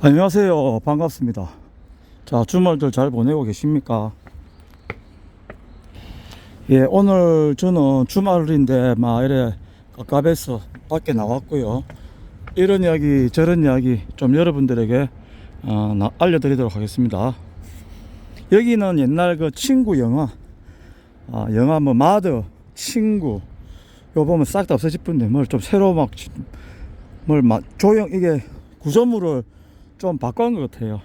안녕하세요. 반갑습니다. 자, 주말들 잘 보내고 계십니까? 예, 오늘 저는 주말인데, 막, 이래, 깝깝해서 밖에 나왔고요. 이런 이야기, 저런 이야기 좀 여러분들에게, 어, 나- 알려드리도록 하겠습니다. 여기는 옛날 그 친구 영화, 아, 영화 뭐, 마더, 친구, 요 보면 싹 다 없어질 뿐인데, 뭘 좀 새로 막, 뭘 막, 조형, 이게 구조물을 좀 바꾼 것 같아요.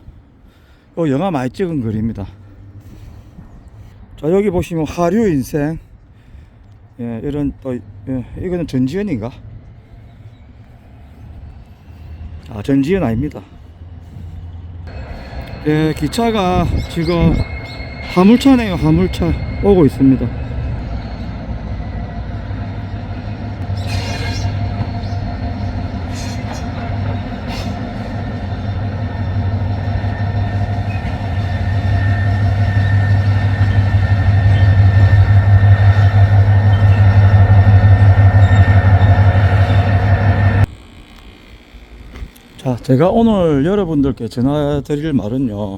요 영화 많이 찍은 글입니다. 자 여기 보시면 하류 인생 예, 이런 또 예, 이거는 전지현인가? 아 전지현 아닙니다. 예, 기차가 지금 화물차네요. 화물차 오고 있습니다. 자, 제가 오늘 여러분들께 전화드릴 말은요.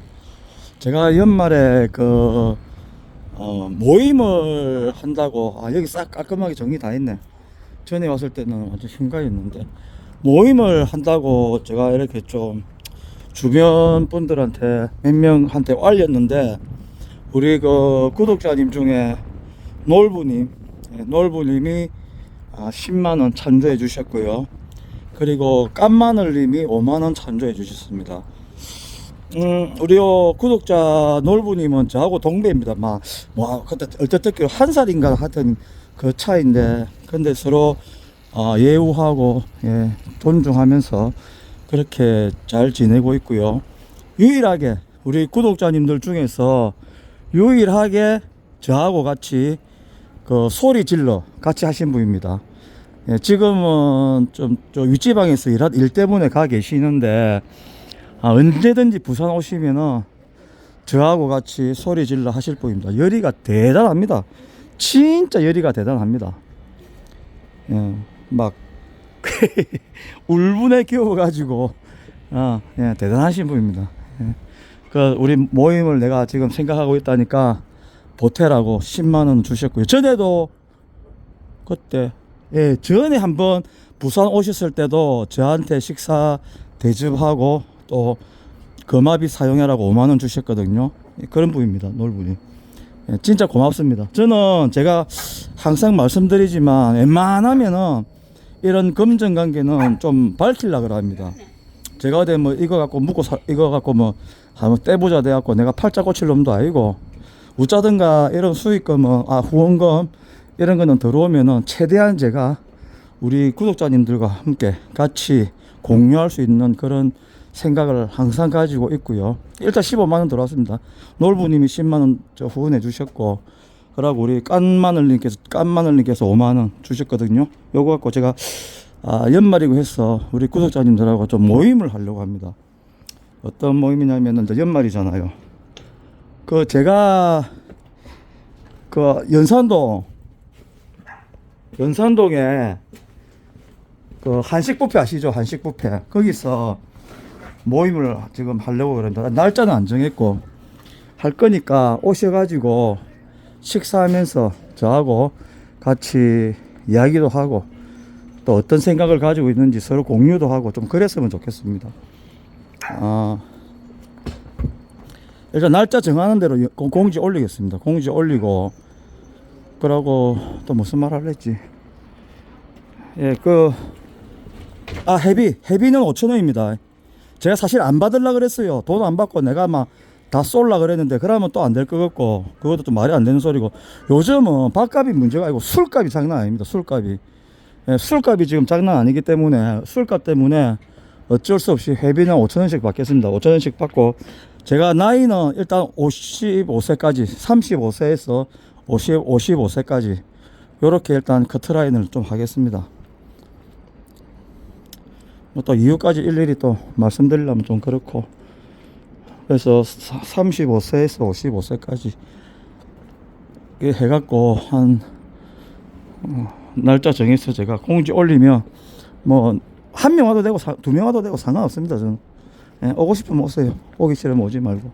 제가 연말에 그, 어, 모임을 한다고, 아, 여기 싹 깔끔하게 정리 다 했네. 전에 왔을 때는 완전 심각했는데, 모임을 한다고 제가 이렇게 좀 주변 분들한테 몇 명한테 알렸는데, 우리 그 구독자님 중에 놀부님, 예, 놀부님이 아, 10만원 찬조해 주셨고요. 그리고 깐마늘님이 5만원 찬조해 주셨습니다. 음, 우리 요 구독자 놀부님은 저하고 동배입니다. 막, 뭐, 그때 어쨌든 한 살인가 하여튼 그 차인데, 근데 서로, 어, 예우하고, 예, 존중하면서 그렇게 잘 지내고 있고요. 유일하게, 우리 구독자님들 중에서 유일하게 저하고 같이 그 소리 질러 같이 하신 분입니다. 예, 지금은 좀, 좀 윗지방에서 일, 일 때문에 가 계시는데, 아, 언제든지 부산 오시면은 저하고 같이 소리 질러 하실 분입니다. 열의가 대단합니다. 진짜 열의가 대단합니다. 예, 막, 울분에 겨워가지고, 어, 예, 대단하신 분입니다. 예. 그, 우리 모임을 내가 지금 생각하고 있다니까, 보태라고 10만 원 주셨고요. 전에도, 그때, 예, 전에 한번 부산 오셨을 때도 저한테 식사 대접하고 또 거마비 사용해라고 5만 원 주셨거든요. 예, 그런 분입니다. 놀분이. 예, 진짜 고맙습니다. 저는 제가 항상 말씀드리지만 웬만하면은 이런 금전 관계는 좀 밝히려 고 합니다. 제가 어디 뭐 이거 갖고 묻고 사, 이거 갖고 뭐 한번 떼보자 돼 갖고 내가 팔자 고칠 놈도 아니고 우짜든가 이런 수익금은 아 후원금 이런 거는 들어오면은 최대한 제가 우리 구독자님들과 함께 같이 공유할 수 있는 그런 생각을 항상 가지고 있고요. 일단 15만 원 들어왔습니다. 놀부님이 10만 원 저 후원해 주셨고, 그러고 우리 깐마늘님께서 깐마늘님께서 5만 원 주셨거든요. 요거 갖고 제가 아, 연말이고 해서 우리 구독자님들하고 좀 모임을 하려고 합니다. 어떤 모임이냐면은 이제 연말이잖아요. 그 제가 그 연산동 연산동에 그 한식 뷔페 아시죠? 한식 뷔페 거기서 모임을 지금 하려고 그런다. 날짜는 안 정했고 할 거니까 오셔가지고 식사하면서 저하고 같이 이야기도 하고 또 어떤 생각을 가지고 있는지 서로 공유도 하고 좀 그랬으면 좋겠습니다. 아, 일단 날짜 정하는 대로 공- 공지 올리겠습니다. 공지 올리고 그러고 또 무슨 말 할랬지? 예, 그, 아, 회비. 회비는 5천원입니다. 제가 사실 안 받으려 그랬어요. 돈 안 받고 내가 막 다 쏠라 그랬는데, 그러면 또 안 될 것 같고, 그것도 좀 말이 안 되는 소리고, 요즘은 밥값이 문제가 아니고 술값이 장난 아닙니다. 술값이. 예, 술값이 지금 장난 아니기 때문에, 술값 때문에 어쩔 수 없이 회비는 5천원씩 받겠습니다. 5천원씩 받고, 제가 나이는 일단 55세까지, 35세에서 50, 55세까지, 요렇게 일단 커트라인을 좀 하겠습니다. 뭐또 이유까지 일일이 또 말씀드리려면 좀 그렇고 그래서 35세에서 55세까지 해갖고 한 어, 날짜 정해서 제가 공지 올리면 뭐 한 명 와도 되고 사- 두명 와도 되고 상관없습니다 저는 예, 오고 싶으면 오세요. 오기 싫으면 오지 말고.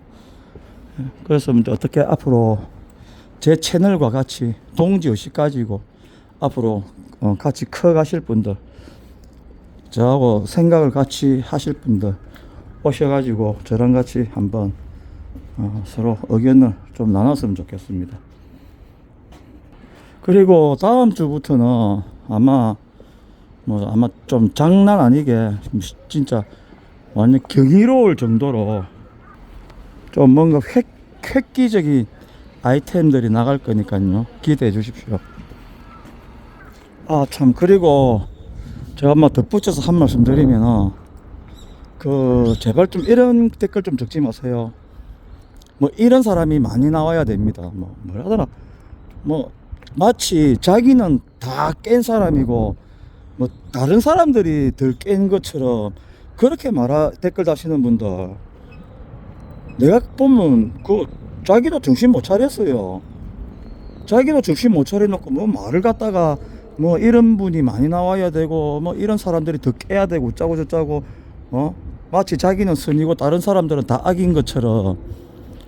예, 그래서 이제 어떻게 앞으로 제 채널과 같이 동지의식 가지고 앞으로 어, 같이 커 가실 분들 저하고 생각을 같이 하실 분들 오셔가지고 저랑 같이 한번 어, 서로 의견을 좀 나눴으면 좋겠습니다. 그리고 다음 주부터는 아마 뭐 아마 좀 장난 아니게 진짜 완전 경이로울 정도로 좀 뭔가 획, 획기적인 아이템들이 나갈 거니까요. 기대해 주십시오. 아, 참, 그리고 제가 막 덧붙여서 한 말씀 드리면은 그, 제발 좀 이런 댓글 좀 적지 마세요. 뭐 이런 사람이 많이 나와야 됩니다. 뭐, 뭐라더라. 뭐, 마치 자기는 다 깬 사람이고 뭐 다른 사람들이 덜 깬 것처럼 그렇게 말하 댓글 다시는 분들 내가 보면 그 자기도 정신 못 차렸어요. 자기도 정신 못 차려놓고 뭐 말을 갖다가 뭐 이런 분이 많이 나와야 되고 뭐 이런 사람들이 더 깨야 되고 어쩌고 저쩌고 어 마치 자기는 선이고 다른 사람들은 다 악인 것처럼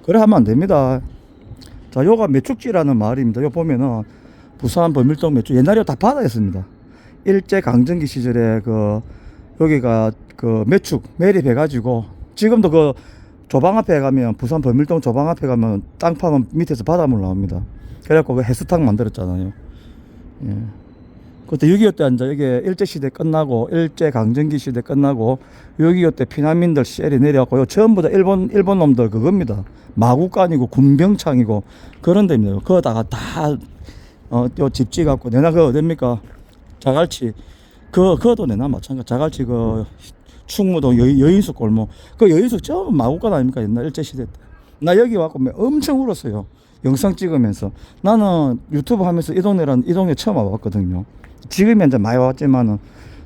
그래 하면 안 됩니다. 자, 요가 매축지라는 말입니다. 요 보면은 부산 범일동 매축 옛날에 다 바다였습니다. 일제 강점기 시절에 그 여기가 그 매축 매립해 가지고 지금도 그 조방 앞에 가면 부산 범일동 조방 앞에 가면 땅 파면 밑에서 바닷물 나옵니다. 그래갖고 그 해수탕 만들었잖아요. 예. 그때 6.25때 앉아 여기 일제 시대 끝나고 일제 강점기 시대 끝나고 6.25 때 피난민들 셀이 내려갖고 요 전부 다 일본 일본 놈들 그겁니다. 마구간이고 군병창이고 그런 데입니다. 거기다가 다 어, 요 집지 갖고 내나 그 어딥니까? 자갈치 그 그것도 내나 마찬가지. 자갈치 그 충무동 여, 여인숙 골목 그 여인숙 전부 마구간 아닙니까 옛날 일제 시대 때. 나 여기 와갖고 엄청 울었어요. 영상 찍으면서 나는 유튜브 하면서 이 동네란 이 동네 처음 와봤거든요. 지금은 이제 많이 왔지만은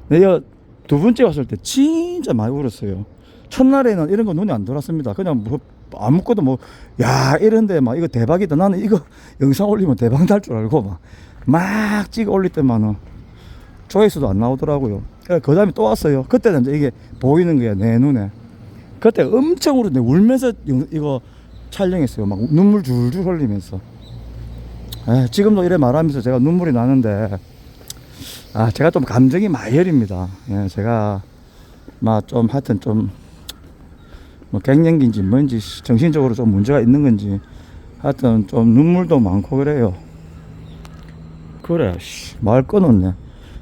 내가 두 번째 왔을 때 진짜 많이 울었어요. 첫날에는 이런 거 눈에 안 들어왔습니다. 그냥 뭐 아무것도 뭐 야 이런데 막 이거 대박이다. 나는 이거 영상 올리면 대박 날 줄 알고 막 막 찍어 올릴 때만은 조회수도 안 나오더라고요. 그 다음에 또 왔어요. 그때는 이제 이게 보이는 거야 내 눈에. 그때 엄청 울었는데 울면서 영- 이거 촬영했어요. 막 눈물 줄줄 흘리면서. 에, 지금도 이래 말하면서 제가 눈물이 나는데 아 제가 좀 감정이 마혈입니다. 예, 제가 막 좀 하여튼 좀 뭐 갱년기인지 뭔지 정신적으로 좀 문제가 있는 건지 하여튼 좀 눈물도 많고 그래요. 그래 씨, 말 끊었네.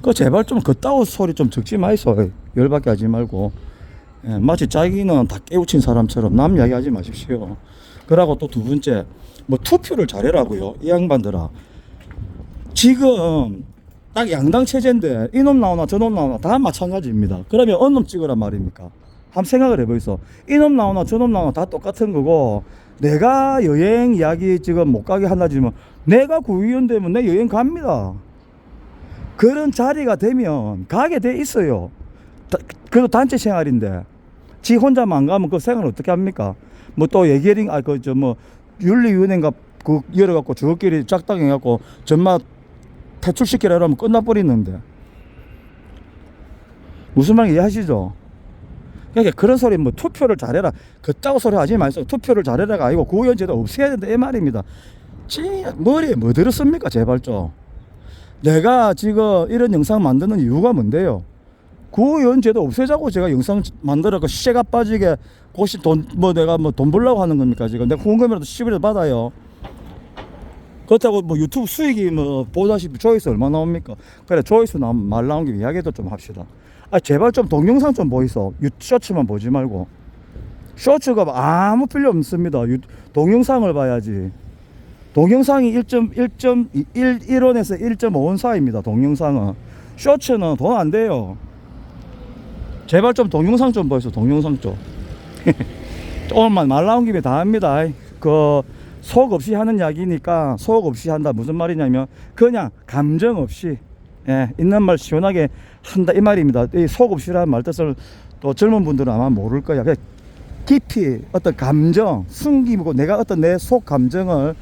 그 제발 좀 그따위 소리 좀 적지 마이소. 열받게 하지 말고. 예, 마치 자기는 다 깨우친 사람처럼 남 이야기 하지 마십시오. 그러고 또 두 번째, 뭐 투표를 잘해라고요. 이 양반들아. 지금 딱 양당 체제인데 이놈 나오나 저놈 나오나 다 마찬가지입니다. 그러면 어느 놈 찍으란 말입니까? 한번 생각을 해보이소. 이놈 나오나 저놈 나오나 다 똑같은 거고 내가 여행 이야기 지금 못 가게 한다지만 내가 구의원 되면 내 여행 갑니다. 그런 자리가 되면 가게 돼 있어요. 다- 그래도 단체 생활인데 지 혼자만 안 가면 그 생활 어떻게 합니까? 뭐 또 예결인 아 그 저 뭐 윤리위원회인가 그 열어갖고 저끼리 짝당해갖고 전마 퇴출시키라 그러면 끝나버리는데 무슨 말인지 이해하시죠? 그러니까 그런 소리 뭐 투표를 잘해라 그따구 소리 하지 마세요 투표를 잘해라가 아니고 구의원제도 없애야 된다 이 말입니다 지 머리에 뭐 들었습니까 제발 좀 내가 지금 이런 영상 만드는 이유가 뭔데요 구의원제도 없애자고 제가 영상 만들어서 시가 빠지게 혹시 돈 뭐 내가 뭐 돈 벌려고 하는 겁니까 지금 내가 후원금이라도 10이라도 받아요 그렇다고 뭐 유튜브 수익이 뭐 보다시피 조회수 얼마 나옵니까? 그래 조회수 나오면 말 나온 김에 이야기도 좀 합시다. 아 제발 좀 동영상 좀 보이소. 유 쇼츠만 보지 말고. 쇼츠가 아무 필요 없습니다. 유, 동영상을 봐야지. 동영상이 1.1.1원에서 1.5원 사이입니다. 동영상은 쇼츠는 돈 안 돼요. 제발 좀 동영상 좀 보이소. 동영상 좀. 오늘만 말 나온 김에 다 합니다. 그속 없이 하는 이야기니까 속 없이 한다 무슨 말이냐면 그냥 감정 없이 예, 있는 말 시원하게 한다 이 말입니다. 이속 없이라는 말 뜻을 또 젊은 분들은 아마 모를 거야. 깊이 어떤 감정 숨기고 내가 어떤 내 속 감정을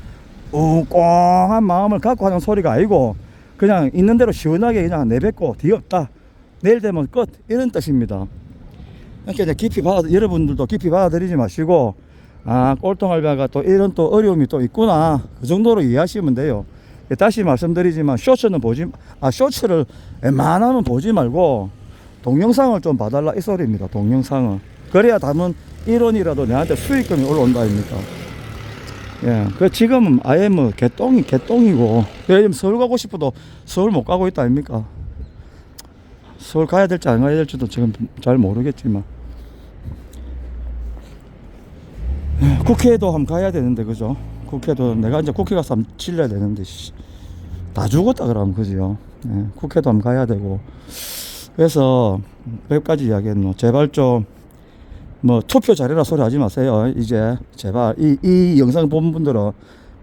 웅꽁한 마음을 갖고 하는 소리가 아니고 그냥 있는 대로 시원하게 그냥 내뱉고 뒤없다 내일 되면 끝 이런 뜻입니다. 그러니까 깊이 받아 여러분들도 깊이 받아들이지 마시고 아 꼴통알바가 또 이런 또 어려움이 또 있구나 그 정도로 이해하시면 돼요. 예, 다시 말씀드리지만 쇼츠는 보지 아 쇼츠를 웬만하면 보지 말고 동영상을 좀 봐달라 이 소리입니다. 동영상을 그래야 담은 1원이라도 내한테 수익금이 올라온다 아닙니까? 예, 그 지금은 아예 뭐 개똥이 개똥이고 요즘 서울 가고 싶어도 서울 못 가고 있다 아닙니까? 서울 가야 될지 안 가야 될지도 지금 잘 모르겠지만 예, 국회도 한번 가야 되는데 그죠? 국회도 내가 이제 국회 가서 한번 질러야 되는데 씨, 다 죽었다 그러면 그죠? 예, 국회도 한번 가야 되고 그래서 몇 가지 이야기했노 제발 좀 뭐 투표 잘해라 소리 하지 마세요. 이제 제발 이, 이 영상 본 분들은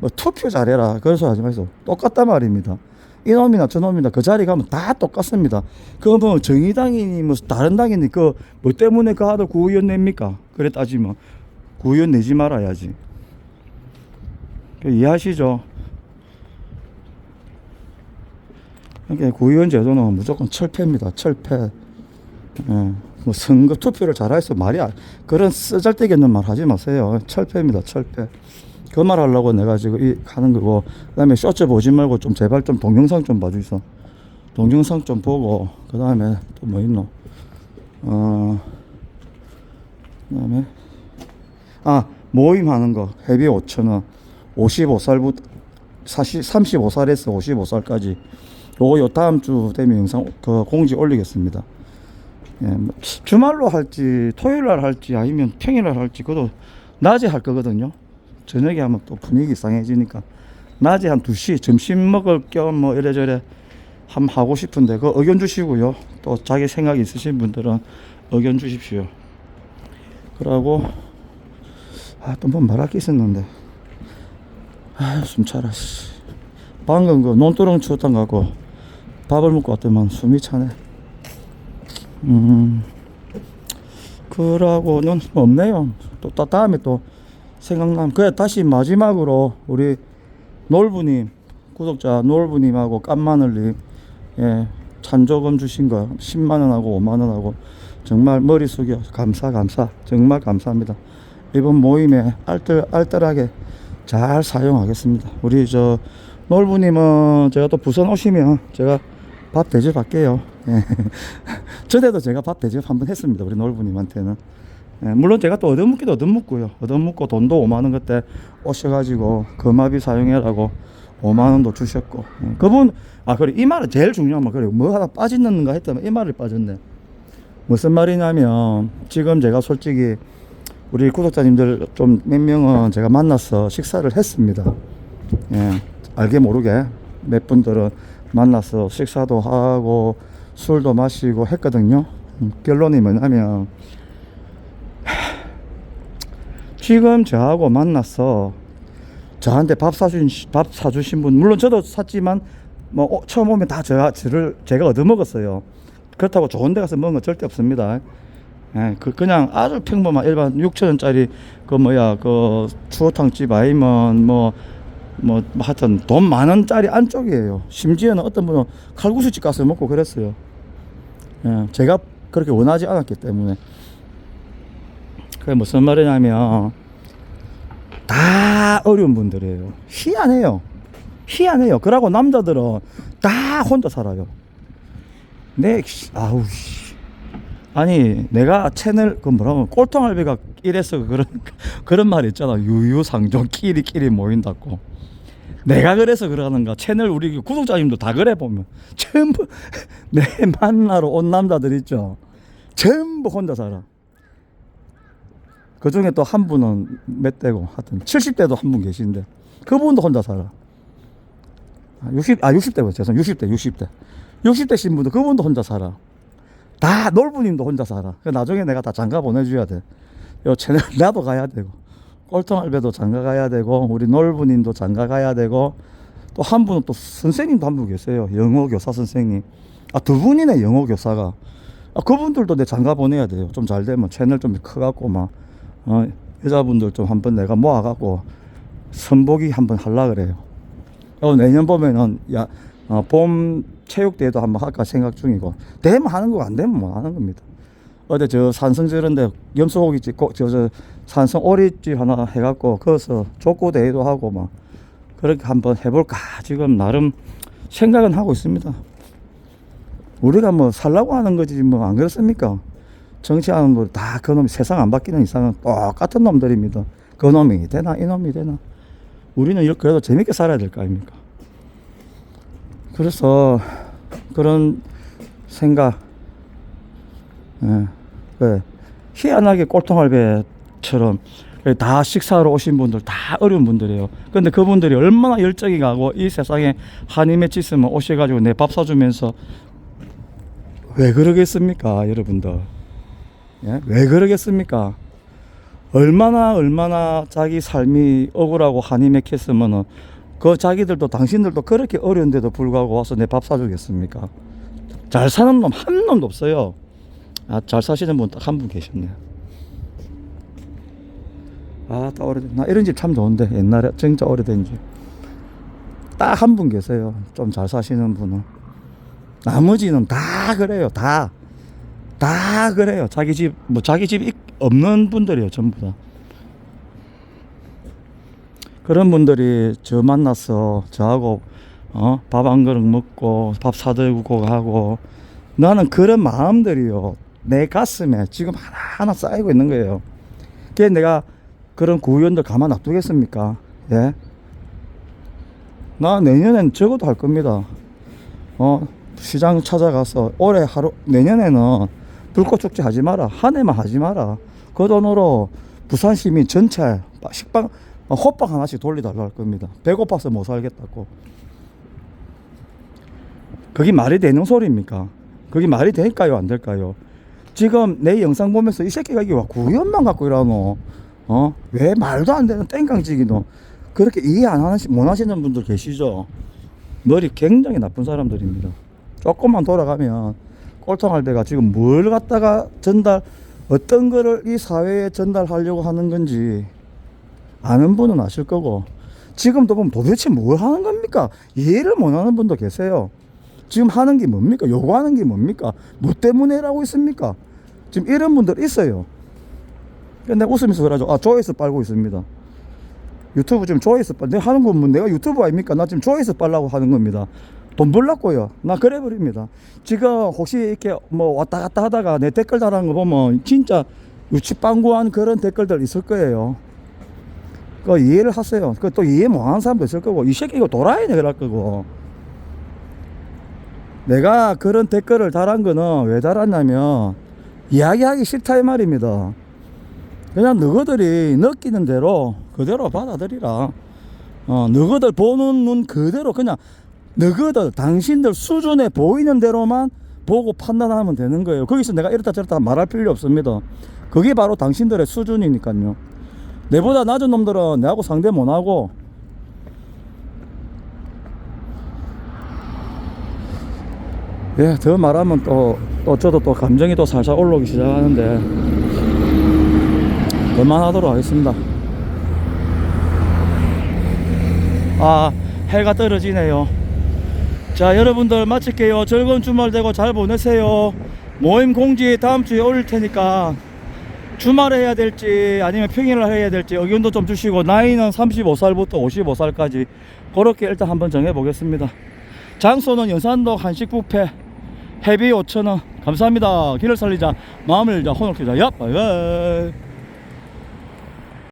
뭐 투표 잘해라 소리 하지 마세요. 똑같단 말입니다. 이놈이나 저놈이나 그 자리 가면 다 똑같습니다. 그뭐 정의당이니 뭐 다른 당이니 그 뭐 때문에 그 아들 구의원 냅니까? 그래 따지면 구의원 내지 말아야지. 그 이해하시죠? 그러니까 구의원 제도는 무조건 철폐입니다. 철폐. 예. 뭐 선거 투표를 잘해서 말이 안, 그런 쓰잘데기 없는 말 하지 마세요. 철폐입니다, 철폐. 그 말 하려고 내가 지금 이 하는 거고, 그 다음에 쇼츠 보지 말고 좀 제발 좀 동영상 좀 봐주이소. 동영상 좀 보고, 그 다음에 또 뭐 있노? 어, 그 다음에, 아, 모임 하는 거, 회비 5천원. 55살부터, 40, 35살에서 55살까지. 요거 요 다음 주 되면 영상, 그 공지 올리겠습니다. 예, 뭐 주말로 할지 토요일 날 할지 아니면 평일 날 할지 그것도 낮에 할 거거든요. 저녁에 하면 또 분위기 이상해지니까 낮에 한 2시 점심 먹을 겸 뭐 이래저래 함 하고 싶은데 그 의견 주시고요. 또 자기 생각이 있으신 분들은 의견 주십시오. 그러고 아 또 뭐 말할 게 있었는데 아 숨 차라 씨. 방금 그 논두렁 추었던 거 갖고 밥을 먹고 왔더만 숨이 차네. 음, 그러고는 뭐 없네요. 또, 또 다음에 또 생각나면 그래 다시 마지막으로 우리 놀부님 구독자 놀부님하고 깐마늘님 예 찬조금 주신 거 10만 원하고 5만 원하고 정말 머리 숙여 감사 감사 정말 감사합니다. 이번 모임에 알뜰 알뜰하게 잘 사용하겠습니다. 우리 저 놀부님은 제가 또 부산 오시면 제가 밥 대접할게요. 예. 전에도 제가 밥 대접 한번 했습니다. 우리 놀부님한테는. 예, 물론 제가 또 얻어먹기도 얻어먹고요. 얻어먹고 돈도 5만원 그때 오셔가지고 거마비 사용해라고 5만원도 주셨고. 예, 그분, 아, 그래. 이 말은 제일 중요한 말. 그래. 뭐 하나 빠지는가 했더니 이 말이 빠졌네. 무슨 말이냐면 지금 제가 솔직히 우리 구독자님들 좀 몇 명은 제가 만나서 식사를 했습니다. 예, 알게 모르게 몇 분들은 만나서 식사도 하고 술도 마시고 했거든요. 음, 결론이 뭐냐면 지금 저하고 만나서 저한테 밥 사주신 밥 사주신 분 물론 저도 샀지만 뭐 어, 처음 오면 다 제가 저를 제가 얻어 먹었어요. 그렇다고 좋은 데 가서 먹은 건 절대 없습니다. 예, 그 그냥 아주 평범한 일반 6천 원짜리 그 뭐야 그 추어탕집 아니면 뭐 뭐 하여튼 돈 만 원짜리 안쪽이에요. 심지어는 어떤 분은 칼국수집 가서 먹고 그랬어요. 예, 제가 그렇게 원하지 않았기 때문에. 그게 무슨 말이냐면 다 어려운 분들이에요. 희한해요. 희한해요. 그러고 남자들은 다 혼자 살아요. 내 아우 씨. 아니 내가 채널 그 뭐라고 꼴통알배가 이래서 그런 그런 말 있잖아 유유상종 끼리끼리 모인다고 내가 그래서 그러는가? 채널 우리 구독자님도 다 그래 보면. 전부 내 만나러 온 남자들 있죠? 전부 혼자 살아. 그 중에 또 한 분은 몇 대고 하여튼 70대도 한 분 계신데 그분도 혼자 살아. 아, 60, 아 60대고 죄송 60대 60대. 60대 신분도 그분도 혼자 살아. 다 놀부님도 혼자 살아. 그 나중에 내가 다 장가 보내줘야 돼. 요 채널 나도 가야 되고 꼴통 알배도 장가 가야 되고 우리 놀부님도 장가 가야 되고 또 한 분은 또 선생님도 한 분 계세요. 영어 교사 선생님. 아 두 분이네 영어 교사가. 아 그분들도 내 장가 보내야 돼요. 좀 잘 되면 채널 좀 커갖고 막 어, 여자분들 좀 한번 내가 모아갖고 선보기 한번 할라 그래요. 어, 내년 봄에는 야, 어, 봄 체육대회도 한번 할까 생각 중이고 되면 하는 거고 안 되면 뭐 하는 겁니다. 어디 저 산성 저런데 염소고기집 꼭저저 산성 오리집 하나 해갖고 거기서 족구 대회도 하고 막 그렇게 한번 해볼까 지금 나름 생각은 하고 있습니다. 우리가 뭐 살라고 하는 거지 뭐 안 그렇습니까? 정치하는 분다 그놈 세상 안 바뀌는 이상은 똑같은 놈들입니다. 그놈이 되나 이놈이 되나 우리는 이렇게 그래도 재밌게 살아야 될 거 아닙니까? 그래서 그런 생각 예, 그 희한하게 꼴통할배 처럼 다 식사하러 오신 분들 다 어려운 분들이에요. 근데 그분들이 얼마나 열정이 가고 이 세상에 맺혀 있으면 오셔가지고 내 밥 사주면서 왜 그러겠습니까, 여러분들? 예? 왜 그러겠습니까? 얼마나 얼마나 자기 삶이 억울하고 한이 맺혔으면은 그 자기들도 당신들도 그렇게 어려운데도 불구하고 와서 내 밥 사주겠습니까? 잘 사는 놈 한 놈도 없어요. 아, 잘 사시는 분 딱 한 분 계셨네요. 아, 딱 오래된, 나 이런 집 참 좋은데, 옛날에, 진짜 오래된 집. 딱 한 분 계세요. 좀 잘 사시는 분은. 나머지는 다 그래요, 다. 다 그래요. 자기 집, 뭐, 자기 집 있- 없는 분들이에요, 전부 다. 그런 분들이 저 만나서 저하고, 어, 밥 한 그릇 먹고, 밥 사들고 하고, 나는 그런 마음들이요. 내 가슴에 지금 하나하나 쌓이고 있는 거예요. 그게 내가 그런 구의원들 가만 놔두겠습니까? 예? 나 내년엔 적어도 할 겁니다. 어, 시장 찾아가서 올해 하루, 내년에는 불꽃축제 하지 마라. 한 해만 하지 마라. 그 돈으로 부산 시민 전체 식빵, 어, 호빵 하나씩 돌려달라 할 겁니다. 배고파서 못 살겠다고. 그게 말이 되는 소리입니까? 그게 말이 될까요? 안 될까요? 지금 내 영상 보면서 이 새끼가 이게 와 구연만 갖고 이러노? 어? 왜 말도 안 되는 땡깡지기노? 그렇게 이해 안 하시, 못 하시는 분들 계시죠? 머리 굉장히 나쁜 사람들입니다. 조금만 돌아가면 꼴통할배가 지금 뭘 갖다가 전달, 어떤 거를 이 사회에 전달하려고 하는 건지 아는 분은 아실 거고 지금도 보면 도대체 뭘 하는 겁니까? 이해를 못 하는 분도 계세요. 지금 하는 게 뭡니까? 요구하는 게 뭡니까? 뭐 때문에 라고 있습니까? 지금 이런 분들 있어요. 근데 웃으면서 그러죠. 아, 조회수 빨고 있습니다. 유튜브 지금 조회수 빨, 내가 하는 건 뭐 내가 유튜브 아닙니까? 나 지금 조회수 빨라고 하는 겁니다. 돈 벌라고요. 나 그래 버립니다. 지금 혹시 이렇게 뭐 왔다 갔다 하다가 내 댓글 달하는 거 보면 진짜 유치빵구한 그런 댓글들 있을 거예요. 그 이해를 하세요. 그 또 이해 못 하는 사람도 있을 거고 이 새끼 이거 돌아야네 그럴 거고. 내가 그런 댓글을 달한 거는 왜 달았냐면 이야기하기 싫다 이 말입니다. 그냥 너희들이 느끼는 대로 그대로 받아들이라. 어, 너희들 보는 눈 그대로 그냥 너희들 당신들 수준에 보이는 대로만 보고 판단하면 되는 거예요. 거기서 내가 이렇다 저렇다 말할 필요 없습니다. 그게 바로 당신들의 수준이니까요. 내보다 낮은 놈들은 내하고 상대 못 하고 예, 더 말하면 또, 또 저도 또 감정이 또 살살 올라오기 시작하는데 그만하도록 하겠습니다. 아, 해가 떨어지네요. 자, 여러분들 마칠게요. 즐거운 주말 되고 잘 보내세요. 모임 공지 다음 주에 올릴 테니까 주말에 해야 될지 아니면 평일에 해야 될지 의견도 좀 주시고 나이는 35살부터 55살까지 그렇게 일단 한번 정해 보겠습니다. 장소는 연산동 한식 뷔페 회비 5천원 감사합니다. 길을 살리자 마음을 자 혼을 키자 야 바이바이